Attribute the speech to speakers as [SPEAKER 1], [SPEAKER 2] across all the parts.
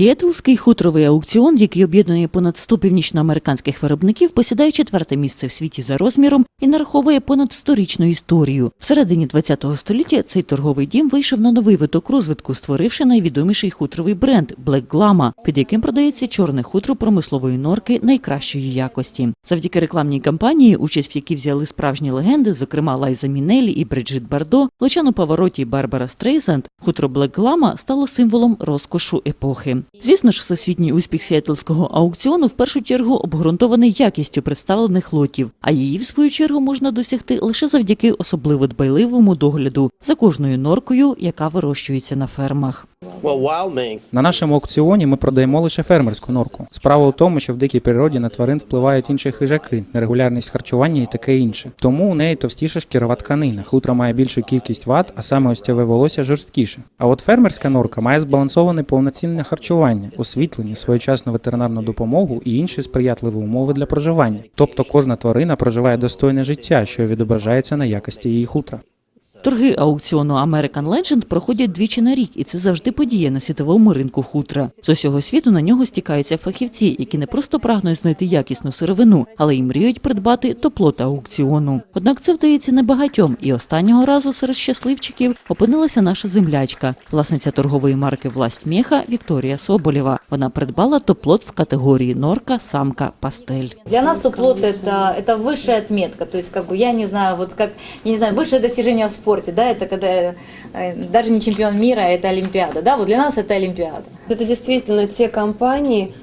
[SPEAKER 1] Сіетлський хутровий аукціон, який об'єднує понад 100 північноамериканських виробників, посідає четверте місце в світі за розміром і нараховує понад сторічну історію. В середині ХХ століття цей торговий дім вийшов на новий виток розвитку, створивши найвідоміший хутровий бренд Black Glama, під яким продається чорне хутро промислової норки найкращої якості. Завдяки рекламній кампанії, участь в якій взяли справжні легенди, зокрема Лайза Мінелі і Бриджит Бардо, Лучано Павароті і Барбара Стрейзенд, хутро Black Glama стало символом розкошу епохи. Звісно ж, всесвітній успіх сіетлського аукціону в першу чергу обґрунтований якістю представлених лотів, а її, в свою чергу, можна досягти лише завдяки особливо дбайливому догляду за кожною норкою, яка вирощується на фермах.
[SPEAKER 2] На нашому аукціоні ми продаємо лише фермерську норку. Справа у тому, що в дикій природі на тварин впливають інші хижаки, нерегулярність харчування і таке інше. Тому у неї товстіша шкірова тканина. Хутро має більшу кількість ват, а саме остєве волосся жорсткіше. А от фермерська норка має збалансоване повноцінне харчування, освітлення, своєчасну ветеринарну допомогу і інші сприятливі умови для проживання. Тобто кожна тварина проживає достойне життя, що відображається на якості її хутра.
[SPEAKER 1] Торги аукціону American Legend проходять двічі на рік, і це завжди подія на світовому ринку хутра. З усього світу на нього стікаються фахівці, які не просто прагнуть знайти якісну сировину, але й мріють придбати топлот аукціону. Однак це вдається небагатьом, і останнього разу серед щасливчиків опинилася наша землячка, власниця торгової марки Власть Мєха Вікторія Соболєва. Вона придбала топлот в категорії норка, самка, пастель.
[SPEAKER 3] Для нас топ-лот это, это высшая отметка, то есть как бы я не знаю, вот как, я не знаю, высшее достижение в спорте, да, это когда э, даже не чемпион мира, а это Олимпиада, да, вот для нас это Олимпиада.
[SPEAKER 4] Это действительно те компании,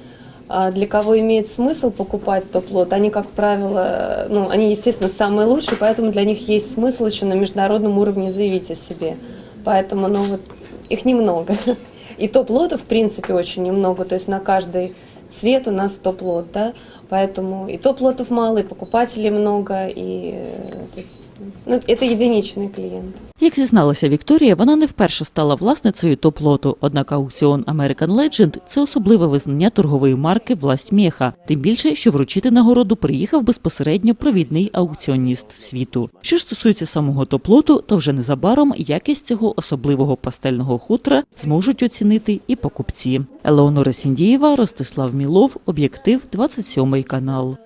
[SPEAKER 4] а, для кого имеет смысл покупать топ-лот. Они, как правило, ну, они, естественно, самые лучшие, поэтому для них есть смысл еще на международном уровне заявить о себе. Поэтому, ну, вот, их немного. И топ-лотов, в принципе, очень немного. То есть на каждый цвет у нас топ-лот, да. Поэтому и топ-лотов мало, и покупателей много, и э, то есть, ну, это единичный клиент.
[SPEAKER 1] Як зізналася Вікторія, вона не вперше стала власницею топ-лоту, однак аукціон American Legend – це особливе визнання торгової марки «Власть Мєха», тим більше, що вручити нагороду приїхав безпосередньо провідний аукціоніст світу. Що ж стосується самого топ-лоту, то вже незабаром якість цього особливого пастельного хутра зможуть оцінити і покупці. Елеонора Сіндієва, Ростислав Мілов, Об'єктив, 27 канал.